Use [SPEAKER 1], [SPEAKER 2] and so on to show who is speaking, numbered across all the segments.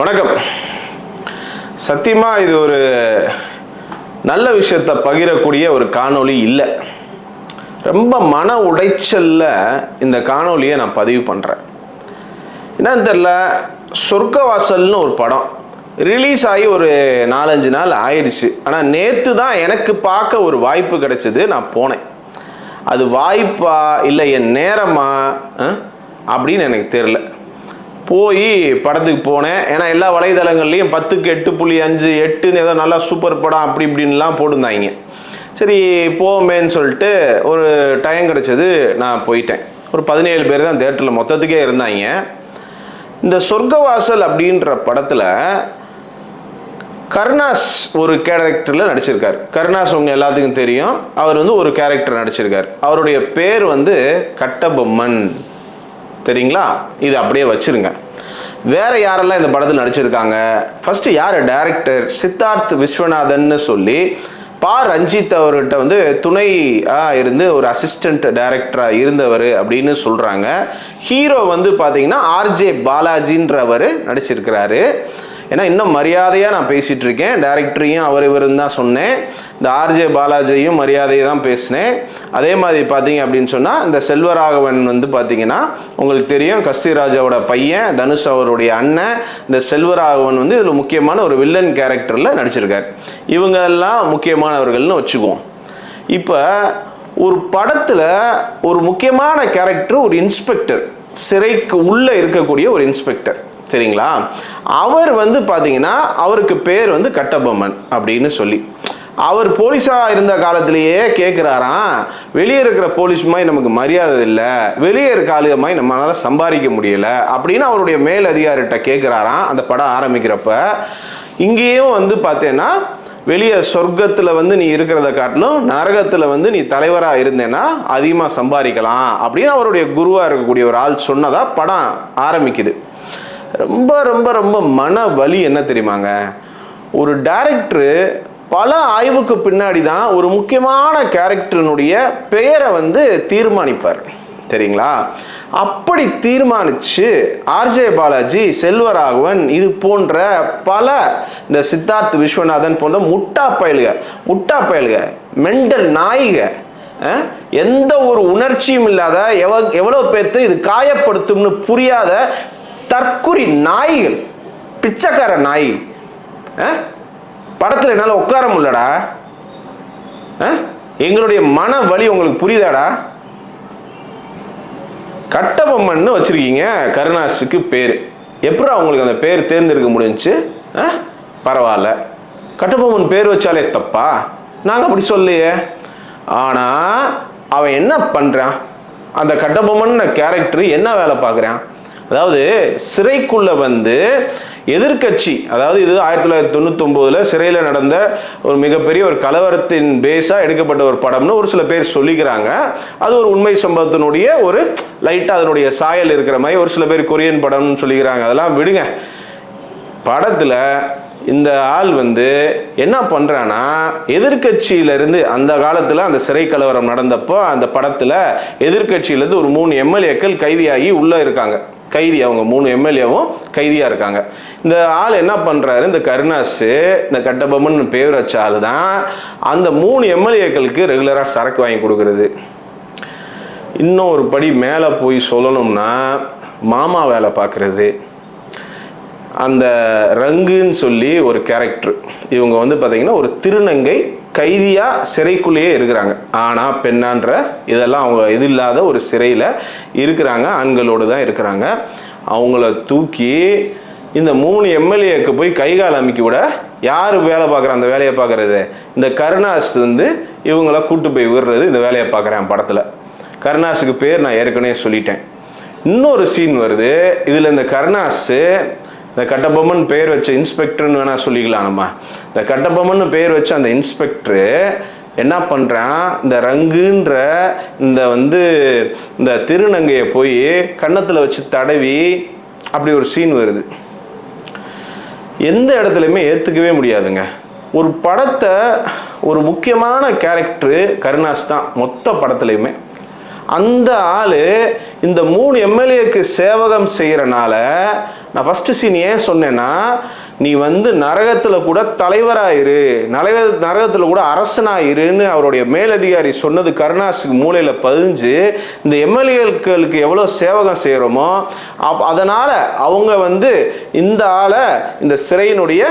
[SPEAKER 1] வணக்கம். சத்தியமாக இது ஒரு நல்ல விஷயத்தை பகிரக்கூடிய ஒரு காணொளி இல்லை. ரொம்ப மன உடைச்சல்ல இந்த காணொளியை நான் பதிவு பண்ணுறேன் என்னன்னு தெரில சொர்க்கவாசல்னு ஒரு படம். ரிலீஸ் ஆகி ஒரு நாலஞ்சு நாள் ஆயிடுச்சு. ஆனால் நேற்று தான் எனக்கு பார்க்க ஒரு வாய்ப்பு கிடைச்சது நான் போனேன். அது வாய்ப்பா இல்லை என் நேரமா அப்படின்னு எனக்கு தெரில. போய் படத்துக்கு போனேன். ஏன்னா எல்லா வலைதளங்கள்லையும் பத்துக்கு எட்டு புள்ளி அஞ்சு எட்டுன்னு ஏதோ நல்லா சூப்பர் படம் அப்படி இப்படின்லாம் போட்டிருந்தாங்க. சரி போமேன்னு சொல்லிட்டு ஒரு டைம் கிடச்சது நான் போயிட்டேன். ஒரு பதினேழு பேர் தான் தேட்டரில் மொத்தத்துக்கே இருந்தாங்க. இந்த சொர்க்கவாசல் அப்படின்ற படத்தில் கருணாஸ் ஒரு கேரக்டரில் நடிச்சிருக்கார். கருணாஸ் உங்கள் எல்லாத்துக்கும் தெரியும். அவர் வந்து ஒரு கேரக்டர் நடிச்சிருக்கார். அவருடைய பேர் வந்து கட்டபொம்மன். தெரியுங்களா? இது அப்படியே வச்சிருங்க. வேற யாரெல்லாம் இந்த படத்தில் நடிச்சிருக்காங்க? ஃபர்ஸ்ட் யார்? டைரக்டர் சித்தார்த் விஸ்வநாதன் சொல்லி பா. ரஞ்சித் அவர்கிட்ட வந்து துணை இருந்து ஒரு அசிஸ்டண்ட் டைரக்டராக இருந்தவர் அப்படின்னு சொல்கிறாங்க ஹீரோ வந்து பார்த்தீங்கன்னா ஆர்ஜே பாலாஜின்றவர் நடிச்சிருக்கிறாரு. ஏன்னா இன்னும் மரியாதையாக நான் பேசிகிட்டு இருக்கேன் டேரக்டரையும் அவர் இவருன்னு தான் சொன்னேன். இந்த ஆர்ஜே பாலாஜியும் மரியாதையை தான் பேசினேன். அதே மாதிரி பார்த்தீங்க அப்படின்னு சொன்னால் இந்த செல்வராகவன் வந்து பார்த்தீங்கன்னா உங்களுக்கு தெரியும் கஸ்திராஜாவோட பையன் தனுஷ் அவருடைய அண்ணன் இந்த செல்வராகவன் வந்து இதில் முக்கியமான ஒரு வில்லன் கேரக்டரில் நடிச்சிருக்கார். இவங்கெல்லாம் முக்கியமானவர்கள்னு வச்சுக்குவோம். இப்போ ஒரு படத்தில் ஒரு முக்கியமான கேரக்டர் ஒரு இன்ஸ்பெக்டர் சிறைக்கு உள்ளே இருக்கக்கூடிய ஒரு இன்ஸ்பெக்டர் சரிங்களா? அவர் வந்து பார்த்தீங்கன்னா அவருக்கு பேர் வந்து கட்டபொம்மன் அப்படின்னு சொல்லி. அவர் போலீஸாக இருந்த காலத்திலேயே கேட்குறாராம் வெளியே இருக்கிற போலீஸ் மாதிரி நமக்கு மரியாதை இல்லை. வெளியே இருக்க ஆளுக மாதிரி நம்மளால் சம்பாதிக்க முடியல. அப்படின்னு அவருடைய மேல் அதிகாரிகிட்ட கேட்குறாராம் அந்த படம் ஆரம்பிக்கிறப்ப. இங்கேயும் வந்து பார்த்தேன்னா வெளியே சொர்க்கத்தில் வந்து நீ இருக்கிறத காட்டிலும் நரகத்தில் வந்து நீ தலைவராக இருந்தேன்னா அதிகமாக சம்பாதிக்கலாம். அப்படின்னு அவருடைய குருவாக இருக்கக்கூடிய ஒரு ஆள் சொன்னதாக படம் ஆரம்பிக்குது. ரொம்ப ரொம்ப ரொம்ப மன வலி என்ன தெரியுமாங்க? ஒரு டேரக்டரு பல ஆய்வுக்கு பின்னாடி தான் ஒரு முக்கியமான கேரக்டரினுடைய பெயரை வந்து தீர்மானிப்பார். சரிங்களா? அப்படி தீர்மானிச்சு ஆர்ஜே பாலாஜி செல்வராகவன் இது போன்ற பல இந்த சித்தார்த் விஸ்வநாதன் போன்ற முட்டா பயலுக முட்டா பயலுக மெண்டல் நாயிக எந்த ஒரு உணர்ச்சியும் இல்லாத எவ எவ்வளோ பேர்த்து இது காயப்படுத்தும்னு புரியாத தற்குறி நாய்கள் பிச்சைக்கார நாய். படத்தில் என்னால் உட்கார முடியலடா. எங்களுடைய மன வலி உங்களுக்கு புரியுதாடா? கட்டபொம்மன்னு வச்சுருக்கீங்க கருணாஸுக்கு பேர். எப்படி அவங்களுக்கு அந்த பேர் தேர்ந்தெடுக்க முடிஞ்சுச்சு? ஆ? பரவாயில்ல. கட்டபொம்மன் பேர் வச்சாலே தப்பா? நாங்கள் அப்படி சொல்லையே ஆனால் அவன் என்ன பண்ணுறான் அந்த கட்டபொம்மன் கேரக்டர் என்ன வேலை பார்க்குறான்? அதாவது சிறைக்குள்ள வந்து எதிர்க்கட்சி அதாவது இது ஆயிரத்தி தொள்ளாயிரத்தி தொண்ணூத்தொம்போதில் சிறையில் நடந்த ஒரு மிகப்பெரிய ஒரு கலவரத்தின் பேஸாக எடுக்கப்பட்ட ஒரு படம்னு ஒரு சில பேர் சொல்லிக்கிறாங்க. அது ஒரு உண்மை சம்பவத்தினுடைய ஒரு லைட்டாக அதனுடைய சாயல் இருக்கிற மாதிரி ஒரு சில பேர் கொரியன் படம்னு சொல்லிக்கிறாங்க. அதெல்லாம் விடுங்க. படத்தில் இந்த ஆள் வந்து என்ன பண்ணுறான்னா எதிர்கட்சியிலேருந்து அந்த காலத்தில் அந்த சிறை கலவரம் நடந்தப்போ அந்த படத்தில் எதிர்கட்சியிலேருந்து ஒரு மூணு எம்எல்ஏக்கள் கைதியாகி உள்ளே இருக்காங்க. கைதி அவங்க மூணு எம்எல்ஏவும் கைதியாக இருக்காங்க. இந்த ஆள் என்ன பண்ணுறாரு இந்த கருணாஸு இந்த கட்டபொம்மன் பேர் வச்ச ஆள் தான் அந்த மூணு எம்எல்ஏக்களுக்கு ரெகுலராக சரக்கு வாங்கி கொடுக்குறது. இன்னும் ஒரு படி மேலே போய் சொல்லணும்னா மாமா வேலை பார்க்குறது. அந்த ரங்குன்னு சொல்லி ஒரு கேரக்டர் இவங்க வந்து பார்த்திங்கன்னா ஒரு திருநங்கை கைதியாக சிறைக்குள்ளேயே இருக்கிறாங்க. ஆனால் பெண்ணான்ற இதெல்லாம் அவங்க இது இல்லாத ஒரு சிறையில் இருக்கிறாங்க. ஆண்களோடு தான் இருக்கிறாங்க. அவங்கள தூக்கி இந்த மூணு எம்எல்ஏக்கு போய் கை கால் அமைக்க விட யார் வேலை பார்க்குற? அந்த வேலையை பார்க்குறது. இந்த கருணாஸ் வந்து இவங்கள கூட்டு போய் விடுறது இந்த வேலையை பார்க்குறேன் படத்தில். கருணாஸுக்கு பேர் நான் ஏற்கனவே சொல்லிட்டேன். இன்னொரு சீன் வருது. இதில் இந்த கருணாஸு இந்த கட்டபொம்மன் பேர் வச்ச இன்ஸ்பெக்டர்னு வேணால் சொல்லிக்கலாம் நம்ம. இந்த கட்டபொம்மன் பேர் வச்ச அந்த இன்ஸ்பெக்டரு என்ன பண்ணுறான் இந்த ரங்குன்ற இந்த வந்து இந்த திருநங்கையை போய் கன்னத்தில் வச்சு தடவி அப்படி ஒரு சீன் வருது. எந்த இடத்துலையுமே ஏற்றுக்கவே முடியாதுங்க. ஒரு படத்தை ஒரு முக்கியமான கேரக்டரு கருணாஸ் தான் மொத்த படத்துலையுமே. அந்த ஆள் இந்த மூணு எம்எல்ஏக்கு சேவகம் செய்கிறனால நான் ஃபஸ்ட்டு சீன் ஏன் சொன்னேன்னா நீ வந்து நரகத்தில் கூட தலைவராயிரு. நரக நரகத்தில் கூட அரசனாயிருன்னு அவருடைய மேலதிகாரி சொன்னது கருணாசுக்கு மூலையில் பதிஞ்சு இந்த எம்எல்ஏக்களுக்கு எவ்வளோ சேவகம் செய்கிறோமோ அப் அதனால் அவங்க வந்து இந்த ஆளை இந்த சிறையினுடைய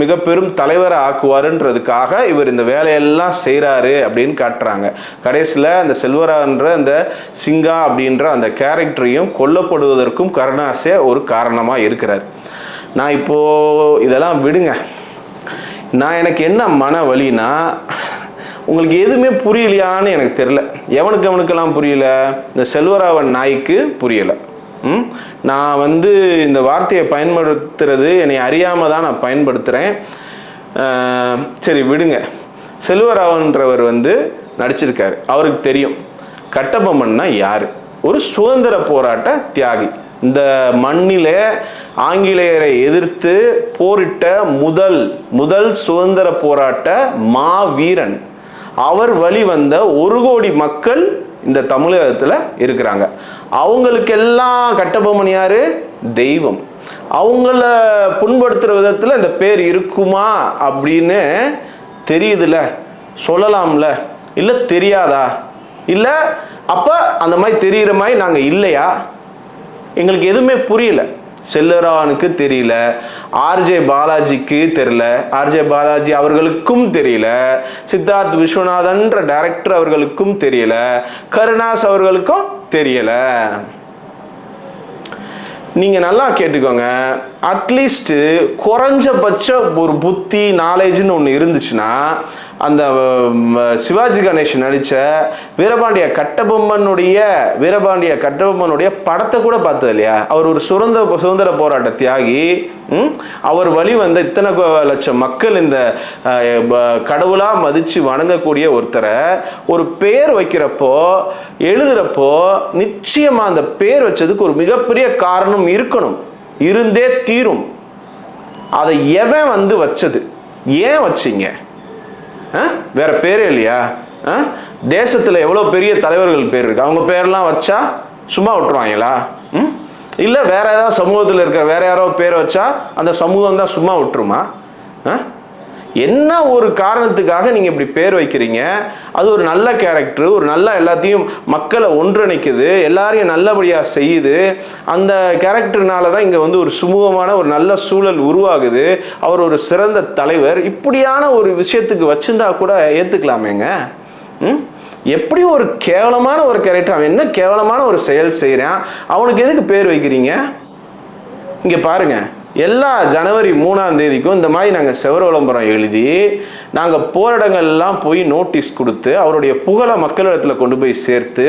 [SPEAKER 1] மிக பெரும் தலைவரை ஆக்குவாருன்றதுக்காக இவர் இந்த வேலையெல்லாம் செய்கிறாரு அப்படின்னு காட்டுறாங்க. கடைசியில் அந்த செல்வரான்ற அந்த சிங்கா அப்படின்ற அந்த கேரக்டரையும் கொல்லப்படுவதற்கும் கருணாசே ஒரு காரணமாக இருக்கிறார். நான் இப்போது இதெல்லாம் விடுங்க. நான் எனக்கு என்ன மன வழினா உங்களுக்கு எதுவுமே புரியலையான்னு எனக்கு தெரில எவனுக்கு எவனுக்கெல்லாம் புரியல? இந்த செல்வராவன் நாய்க்கு புரியலை. நான் வந்து இந்த வார்த்தையை பயன்படுத்துறது என்னை அறியாமல் தான் நான் பயன்படுத்துகிறேன் சரி விடுங்க. செல்வராவன்றவர் வந்து நடிச்சிருக்காரு. அவருக்கு தெரியும். கட்டபொம்மன்னா யார்? ஒரு சுதந்திர போராட்ட தியாகி. இந்த மண்ணிலே ஆங்கிலேயரை எதிர்த்து போரிட்ட முதல் முதல் சுதந்திர போராட்ட மாவீரன். அவர் வழி வந்த ஒரு கோடி மக்கள் இந்த தமிழகத்தில் இருக்கிறாங்க. அவங்களுக்கெல்லாம் கட்டபொம்மன் யார் தெய்வம். அவங்கள புண்படுத்துகிற விதத்தில் இந்த பேர் இருக்குமா அப்படின்னு தெரியுதுல்ல சொல்லலாம்ல. இல்லை தெரியாதா? இல்லை அப்போ அந்த மாதிரி தெரிகிற மாதிரி நாங்கள் இல்லையா? எங்களுக்கு எதுவுமே புரியல. செல்லரானுக்கு தெரியல. ஆர்ஜே பாலாஜிக்கு தெரியல. ஆர்ஜே பாலாஜி அவர்களுக்கும் தெரியல. சித்தார்த் விஸ்வநாதன்ற டைரக்டர் அவர்களுக்கும் தெரியல. கருணாஸ் அவர்களுக்கும் தெரியல. நீங்கள் நல்லா கேட்டுக்கோங்க. அட்லீஸ்ட்டு குறைஞ்சபட்ச ஒரு புத்தி நாலேஜ்னு ஒன்று இருந்துச்சுன்னா அந்த சிவாஜி கணேஷ் நடித்த வீரபாண்டிய கட்டபொம்மனுடைய வீரபாண்டிய கட்டபொம்மனுடைய படத்தை கூட பார்த்தது இல்லையா? அவர் ஒரு சுதந்திர சுதந்திர போராட்ட தியாகி அவர் வழி வந்த இத்தனை கோ- லட்சம் மக்கள் இந்த கடவுளாக மதித்து வணங்கக்கூடிய ஒருத்தரை ஒரு பேர் வைக்கிறப்போ எழுதுறப்போ நிச்சயமாக அந்த பேர் வச்சதுக்கு ஒரு மிகப்பெரிய காரணம் இருக்கணும். இருந்தே தீரும். அதை எவன் வந்து வச்சது? ஏன் வச்சீங்க? வேற பேரே இல்லையா? ஆ? தேசத்துல எவ்வளோ பெரிய தலைவர்கள் பேர் இருக்கு? அவங்க பேர்லாம் வச்சா சும்மா விட்டுருவாங்களா? ம்? இல்லை வேற ஏதாவது சமூகத்தில் இருக்கிற வேற யாரோ பேர் வச்சா அந்த சமூகம் தான் சும்மா விட்டுருமா? ஆ? என்ன ஒரு காரணத்துக்காக நீங்கள் இப்படி பேர் வைக்கிறீங்க? அது ஒரு நல்ல கேரக்டர் ஒரு நல்ல எல்லாத்தையும் மக்களை ஒன்றிணைக்குது எல்லாரையும் நல்லபடியாக செய்யுது. அந்த கேரக்டர்னால தான் இங்கே வந்து ஒரு சுமூகமான ஒரு நல்ல சூழல் உருவாகுது. அவர் ஒரு சிறந்த தலைவர். இப்படியான ஒரு விஷயத்துக்கு வச்சிருந்தா கூட ஏற்றுக்கலாமேங்க ம்? எப்படி ஒரு கேவலமான ஒரு கேரக்டர் அவன் என்ன கேவலமான ஒரு செயல் செய்கிறான் அவனுக்கு எதுக்கு பேர் வைக்கிறீங்க? இங்கே பாருங்கள் எல்லா ஜனவரி மூணாம் தேதிக்கும் இந்த மாதிரி நாங்கள் செவர விளம்பரம் எழுதி நாங்கள் போராடங்கள்லாம் போய் நோட்டீஸ் கொடுத்து அவருடைய புகழை மக்களிடத்தில் கொண்டு போய் சேர்த்து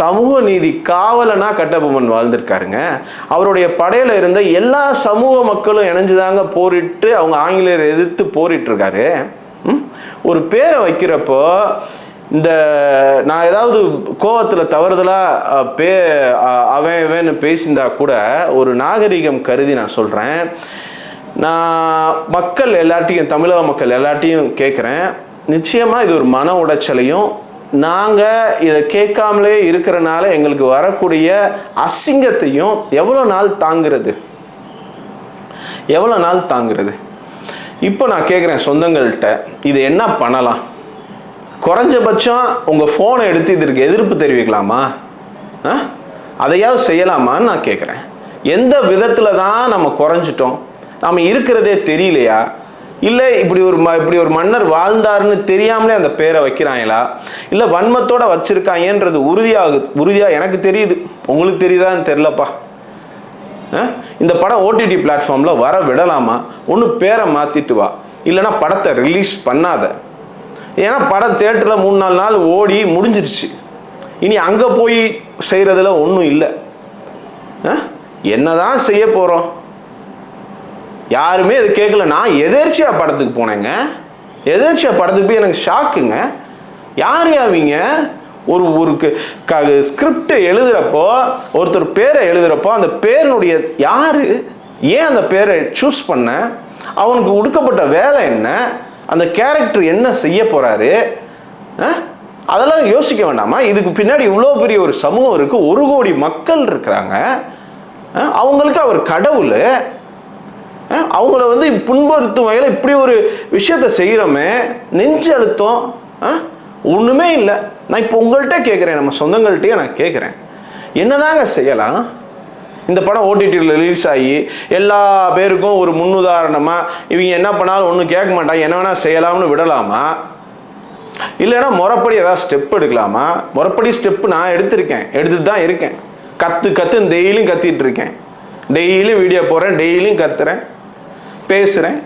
[SPEAKER 1] சமூக நீதி காவலனா கட்டபொம்மன் வாழ்ந்திருக்காருங்க. அவருடைய படையில் இருந்த எல்லா சமூக மக்களும் இணைஞ்சுதாங்க போரிட்டு அவங்க ஆங்கிலேயரை எதிர்த்து போரிட்டு இருக்காரு. ஒரு பேரை வைக்கிறப்போ இந்த நான் ஏதாவது கோவத்தில் தவறுதலாக பே அவன் இவன்னு பேசியிருந்தா கூட ஒரு நாகரிகம் கருதி நான் சொல்கிறேன் நான் மக்கள் எல்லாட்டையும் தமிழக மக்கள் எல்லாட்டையும் கேட்குறேன் நிச்சயமாக இது ஒரு மன உடைச்சலையும் நாங்கள் இதை கேட்காமலே இருக்கிறனால எங்களுக்கு வரக்கூடிய அசிங்கத்தையும் எவ்வளோ நாள் தாங்கிறது? எவ்வளோ நாள் தாங்கிறது? இப்போ நான் கேட்குறேன் சொந்தங்கள்கிட்ட இது என்ன பண்ணலாம்? குறைஞ்சபட்சம் உங்கள் ஃபோனை எடுத்து இதற்கு எதிர்ப்பு தெரிவிக்கலாமா? ஆ? அதையாவது செய்யலாமான்னு நான் கேட்குறேன் எந்த விதத்தில் தான் நம்ம குறைஞ்சிட்டோம்? நம்ம இருக்கிறதே தெரியலையா? இல்லை இப்படி ஒரு ம இப்படி ஒரு மன்னர் வாழ்ந்தாருன்னு தெரியாமலே அந்த பேரை வைக்கிறாங்களா? இல்லை வன்மத்தோடு வச்சுருக்காங்கன்றது உறுதியாகு உறுதியாக எனக்கு தெரியுது. உங்களுக்கு தெரியுதான்னு தெரிலப்பா ஆ? இந்த படம் ஓடிடி பிளாட்ஃபார்மில் வர விடலாமா? ஒன்று பேரை மாற்றிட்டு வா. இல்லைன்னா படத்தை ரிலீஸ் பண்ணாத. ஏன்னா படம் தேட்டரில் மூணு நாலு நாள் ஓடி முடிஞ்சிருச்சு. இனி அங்கே போய் செய்கிறதுல ஒன்றும் இல்லை. ஆ? என்னதான் செய்ய போகிறோம் யாருமே இது கேட்கல. நான் எதேர்ச்சியாக படத்துக்கு போனேங்க. எதேர்ச்சியாக படத்துக்கு போய் எனக்கு ஷாக்குங்க. யார் அவங்க? ஒரு ஒரு க ஸ்கிரிப்ட் எழுதுகிறப்போ ஒருத்தர் பேரை எழுதுகிறப்போ அந்த பேரினுடைய யார்? ஏன் அந்த பேரை சூஸ் பண்ண? அவனுக்கு ஒடுக்கப்பட்ட வேலை என்ன? அந்த கேரக்டர் என்ன செய்ய போகிறாரு அதெல்லாம் யோசிக்க வேண்டாமா? இதுக்கு பின்னாடி இவ்வளோ பெரிய ஒரு சமூகம் இருக்குது ஒரு கோடி மக்கள் இருக்கிறாங்க அவங்களுக்கு அவர் கடவுள் அவங்கள வந்து புண்படுத்தும் வகையில் இப்படி ஒரு விஷயத்த செய்கிறோமே நெஞ்சு அழுத்தம் ஒன்றுமே இல்லை. நான் இப்போ உங்கள்கிட்ட கேட்குறேன் நம்ம சொந்தங்கள்கிட்டயே நான் கேட்குறேன் என்னதாங்க செய்யலாம்? இந்த படம் ஓடிடியில் ரிலீஸ் ஆகி எல்லா பேருக்கும் ஒரு முன்னுதாரணமாக இவங்க என்ன பண்ணாலும் ஒன்றும் கேட்க மாட்டாங்க என்ன வேணால் செய்யலாம்னு விடலாமா? இல்லைன்னா முறப்படி ஏதாவது ஸ்டெப் எடுக்கலாமா? முறப்படி ஸ்டெப்பு நான் எடுத்திருக்கேன் எடுத்துட்டு தான் இருக்கேன். கற்று கற்று டெய்லியும் கத்திட்டு இருக்கேன். டெய்லியும் வீடியோ போடுறேன் டெய்லியும் கத்துறேன் பேசுகிறேன்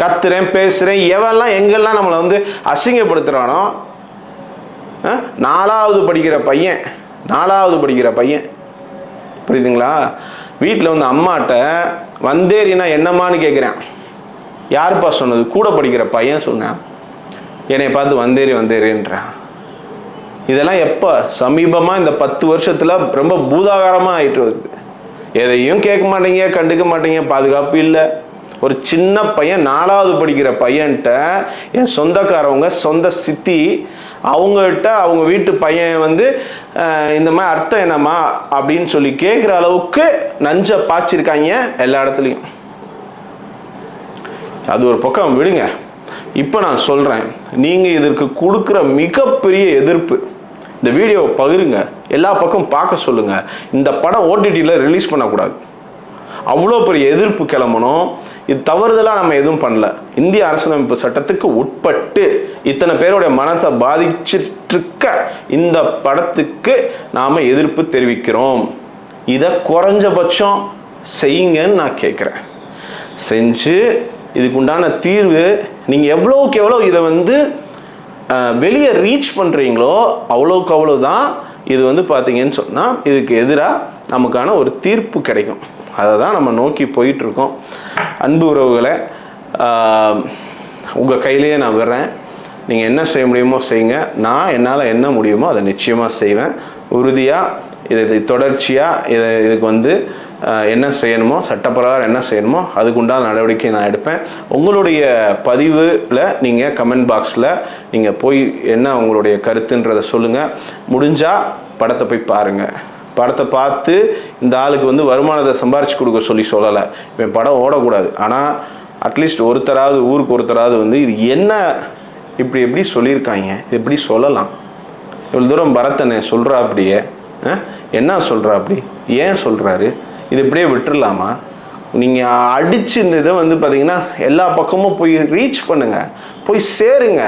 [SPEAKER 1] கத்துறேன் பேசுகிறேன் எவெல்லாம் எங்கெல்லாம் நம்மளை வந்து அசிங்கப்படுத்துகிறானோ நாலாவது படிக்கிற பையன் நாலாவது படிக்கிற பையன் புரியுதுங்களா? வீட்டில் வந்து அம்மாட்ட வந்தேறினா என்னம்மான்னு கேட்குறேன் யாருப்பா சொன்னது? கூட படிக்கிற பையன் சொன்னான். என்னை பார்த்து வந்தேரி வந்தேரின்றான் இதெல்லாம் எப்போ? சமீபமாக இந்த பத்து வருஷத்தில் ரொம்ப பூதாகாரமாக ஆயிட்டு வருது. எதையும் கேட்க மாட்டீங்க கண்டுக்க மாட்டீங்க பாதுகாப்பு இல்லை. ஒரு சின்ன பையன் நாலாவது படிக்கிற பையன்கிட்ட என் சொந்தக்காரவங்க சொந்த சித்தி அவங்ககிட்ட அவங்க வீட்டு பையன் வந்து இந்த மாதிரி அர்த்தம் என்னம்மா அப்படின்னு சொல்லி கேட்குற அளவுக்கு நஞ்சை பாய்ச்சிருக்காங்க எல்லா இடத்துலையும். அது ஒரு பக்கம் விடுங்க. இப்போ நான் சொல்கிறேன் நீங்கள் இதற்கு கொடுக்குற மிகப்பெரிய எதிர்ப்பு. இந்த வீடியோவை பகிருங்க. எல்லா பக்கம் பார்க்க சொல்லுங்கள் இந்த படம் ஓடிடியில் ரிலீஸ் பண்ணக்கூடாது. அவ்வளோ பெரிய எதிர்ப்பு கிளம்பணும். இது தவறுதலாக நம்ம எதுவும் பண்ணல. இந்திய அரசியலமைப்பு சட்டத்துக்கு உட்பட்டு இத்தனை பேருடைய மனத்தை பாதிச்சிட்ருக்க இந்த படத்துக்கு நாம் எதிர்ப்பு தெரிவிக்கிறோம். இதை குறைஞ்சபட்சம் செய்யுங்கன்னு நான் கேட்குறேன் செஞ்சு இதுக்கு உண்டான தீர்வு நீங்கள் எவ்வளோக்கு எவ்வளோ இதை வந்து வெளியே ரீச் பண்ணுறீங்களோ அவ்வளோக்கு அவ்வளோ தான் இது வந்து பார்த்தீங்கன்னு சொன்னால் இதுக்கு எதிராக நமக்கான ஒரு தீர்ப்பு கிடைக்கும். அதை தான் நம்ம நோக்கி போயிட்டுருக்கோம் அன்பு உறவுகளை உங்கள் கையிலேயே நான் விடுறேன். நீங்கள் என்ன செய்ய முடியுமோ செய்யுங்க. நான் என்னால் என்ன முடியுமோ அதை நிச்சயமாக செய்வேன். உறுதியாக இதை தொடர்ச்சியாக இதை இதுக்கு வந்து என்ன செய்யணுமோ சட்டப்பிரகாரம் என்ன செய்யணுமோ அதுக்குண்டான நடவடிக்கை நான் எடுப்பேன். உங்களுடைய பதிவில் நீங்கள் கமெண்ட் பாக்ஸில் நீங்கள் போய் என்ன உங்களுடைய கருத்துன்றதை சொல்லுங்கள் முடிஞ்சால் படத்தை போய் பாருங்கள் படத்தை பார்த்து இந்த ஆளுக்கு வந்து வருமானத்தை சம்பாரிச்சு கொடுக்க சொல்லி சொல்லலை. இவன் படம் ஓடக்கூடாது. ஆனால் அட்லீஸ்ட் ஒருத்தராவது ஊருக்கு ஒருத்தராவது வந்து இது என்ன இப்படி எப்படி சொல்லியிருக்காங்க? இது எப்படி சொல்லலாம்? இவ்வளோ தூரம் பரத்தனை சொல்கிறா அப்படியே. ஆ? என்ன சொல்கிறா அப்படி? ஏன் சொல்கிறாரு இது இப்படியே விட்டுறலாமா? நீங்கள் அடித்து இந்த இதை வந்து பார்த்தீங்கன்னா எல்லா பக்கமும் போய் ரீச் பண்ணுங்கள் போய் சேருங்க.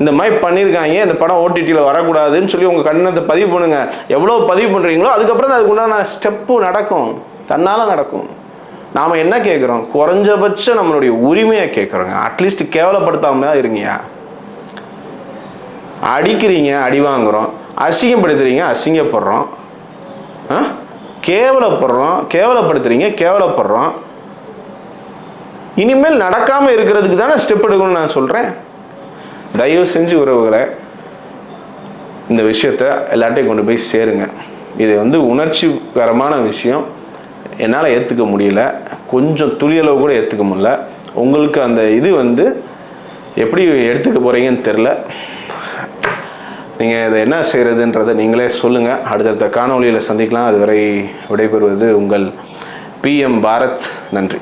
[SPEAKER 1] இந்த மாதிரி பண்ணியிருக்காங்க இந்த படம் ஓடிடியில் வரக்கூடாதுன்னு சொல்லி உங்கள் கண்ணத்தை பதிவு பண்ணுங்க. எவ்வளோ பதிவு பண்ணுறீங்களோ அதுக்கப்புறம் அதுக்கு உண்டான ஸ்டெப்பு நடக்கும். தன்னால் நடக்கும். நாம் என்ன கேட்குறோம் குறைஞ்சபட்சம் நம்மளுடைய உரிமையை கேட்குறோங்க அட்லீஸ்ட் கேவலப்படுத்தாம இருங்கயா அடிக்கிறீங்க அடி வாங்குகிறோம் அசிங்கப்படுத்துறீங்க அசிங்கப்படுறோம். ஆ? கேவலப்படுறோம் கேவலப்படுத்துறீங்க கேவலப்படுறோம். இனிமேல் நடக்காமல் இருக்கிறதுக்கு தானே ஸ்டெப் எடுக்கணும்னு நான் சொல்கிறேன் தயவு செஞ்சு உறவுகளை இந்த விஷயத்த எல்லாத்தையும் கொண்டு போய் சேருங்க. இது வந்து உணர்ச்சிகரமான விஷயம். என்னால் ஏற்றுக்க முடியல. கொஞ்சம் துளியளவு கூட ஏற்றுக்க முடியல. உங்களுக்கு அந்த இது வந்து எப்படி எடுத்துக்க போகிறீங்கன்னு தெரில நீங்கள் இதை என்ன செய்கிறதுன்றதை நீங்களே சொல்லுங்கள் அடுத்தடுத்த காணொளியில் சந்திக்கலாம். அதுவரை விடைபெறுவது உங்கள் பிஎம் பாரத். நன்றி.